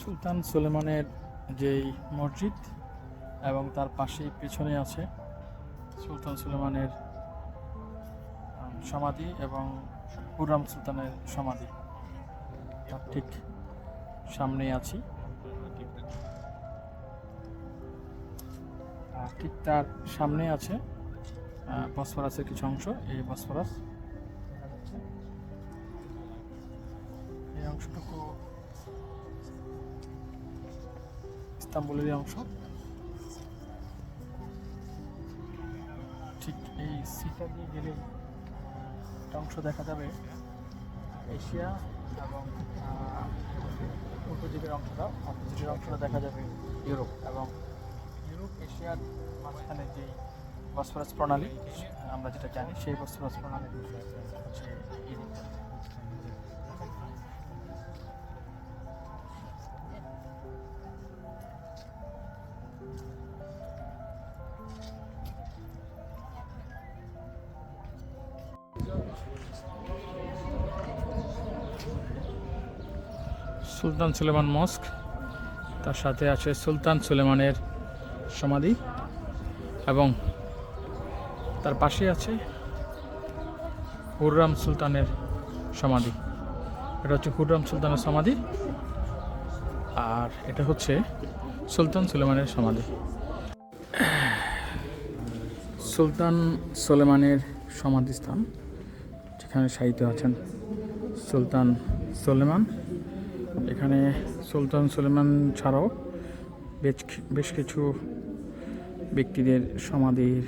সুলতান সুলেমানের যেই মসজিদ এবং তার পাশেই পেছনে আছে সুলতান সুলেমানের সমাধি এবং হুররাম সুলতানের সমাধি। তার ঠিক সামনেই আছি। ঠিক তার সামনে আছে বসফরাসের কিছু অংশ। এই বসফরাস, এই অংশটুকু ইস্তাম্বুলেরই অংশ। ঠিক এই সিটা দিয়ে গেলে অংশ দেখা যাবে এশিয়া এবং দিকের অংশটা অপোজিটের অংশটা দেখা যাবে ইউরোপ এবং ইউরোপ এশিয়ার মাঝখানে যে বসফরাস প্রণালী, আমরা যেটা জানি সেই বসফরাস প্রণালী সুলতান সুলেমান মস্ক, তার সাথে আছে সুলতান সুলেমানের সমাধি এবং তার পাশে আছে হুররাম সুলতানের সমাধি। এটা হচ্ছে হুররাম সুলতানের সমাধি আর এটা হচ্ছে সুলতান সুলেমানের সমাধি। সুলতান সুলেমানের সমাধিস্থান, যেখানে সাহিত্য আছেন সুলতান সুলেমান। এখানে সুলতান সুলেমান ছাড়াও বেশ বেশ কিছু ব্যক্তিদের সমাধির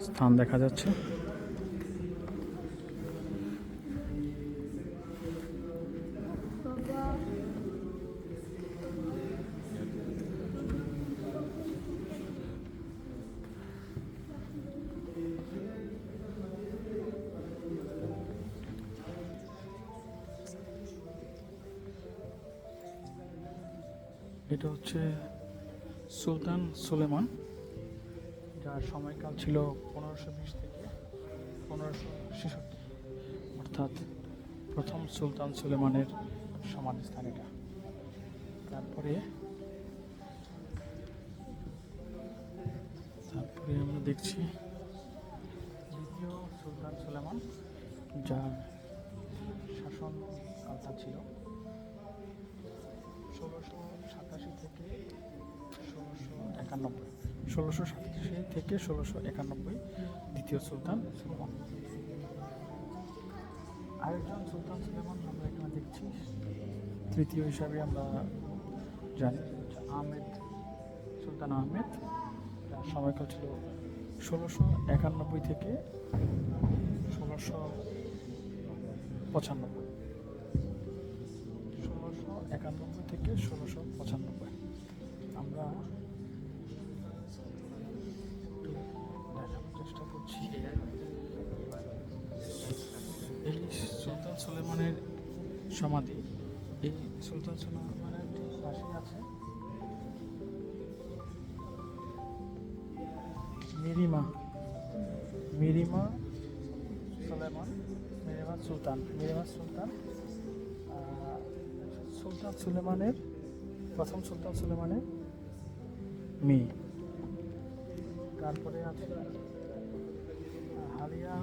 স্থান দেখা যাচ্ছে। এটা হচ্ছে সুলতান সুলেমান, যার সময়কাল ছিল পনেরোশো বিশ থেকে পনেরোশো ছেষট্টি। অর্থাৎ প্রথম সুলতান সুলেমানের সমাধিস্থান এটা। তারপরে তারপরে আমরা দেখছি দ্বিতীয় সুলতান সুলেমান, যার শাসন কালটা ছিল ষোলোশো সাতাশি থেকে ষোলোশো একানব্বই। ষোলোশো সাতাশি থেকে ষোলোশো একানব্বই, দ্বিতীয় সুলতান সুলেমান আরেকজন সুলতান সুলেমান আমরা এখানে দেখছি। তৃতীয় হিসাবে আমরা জানি আহমেদ, সুলতান আহমেদ। যার সময়কাল ছিল? ষোলোশো একানব্বই থেকে ষোলোশো পঁচানব্বই। থেকে ষোলোশো পঁচানব্বই। আমরা চেষ্টা করছি। এই সুলতান সুলেমানের সমাধি, এই সুলতান সুলেমানের পাশে আছে। মিরিমা মিরিমা সুলেমান, মিরিমা সুলতান মিরিমা সুলতান। সুলতান সুলেমানের প্রথম সুলতান সুলেমানের মেয়ে তারপরে আছে হালিয়া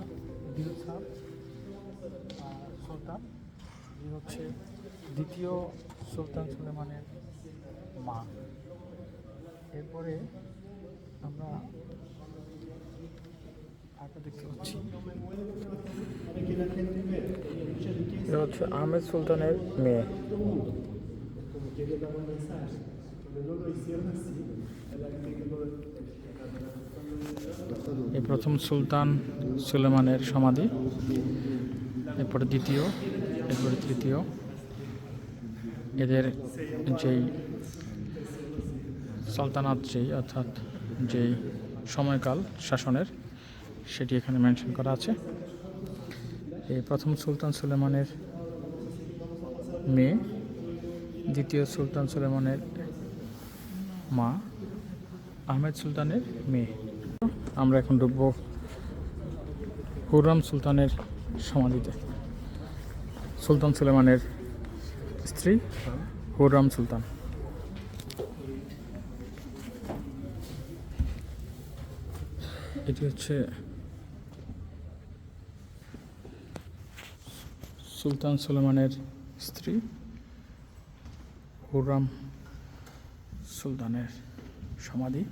দিলসাব সুলতান। যিনি হচ্ছে দ্বিতীয় সুলতান সুলেমানের মা। এরপরে আমরা এটা হচ্ছে আহমেদ সুলতানের মেয়ে। এই প্রথম সুলতান সুলেমানের সমাধি, এরপরে দ্বিতীয়, এরপরে তৃতীয়। এদের যেই সালতানাত যেই, অর্থাৎ যেই সময়কাল শাসনের সেটি এখানে মেনশন করা আছে। এই প্রথম সুলতান সুলেমানের মেয়ে, দ্বিতীয় সুলতান সুলেমানের মা, আহমেদ সুলতানের মেয়ে। আমরা এখন ঢুকবো হুররাম সুলতানের সমাধিতে। সুলতান সুলেমানের স্ত্রী হুররাম সুলতান। এটি হচ্ছে সুলতান সুলেমানের স্ত্রী হুরাম সুলতানের সমাধি।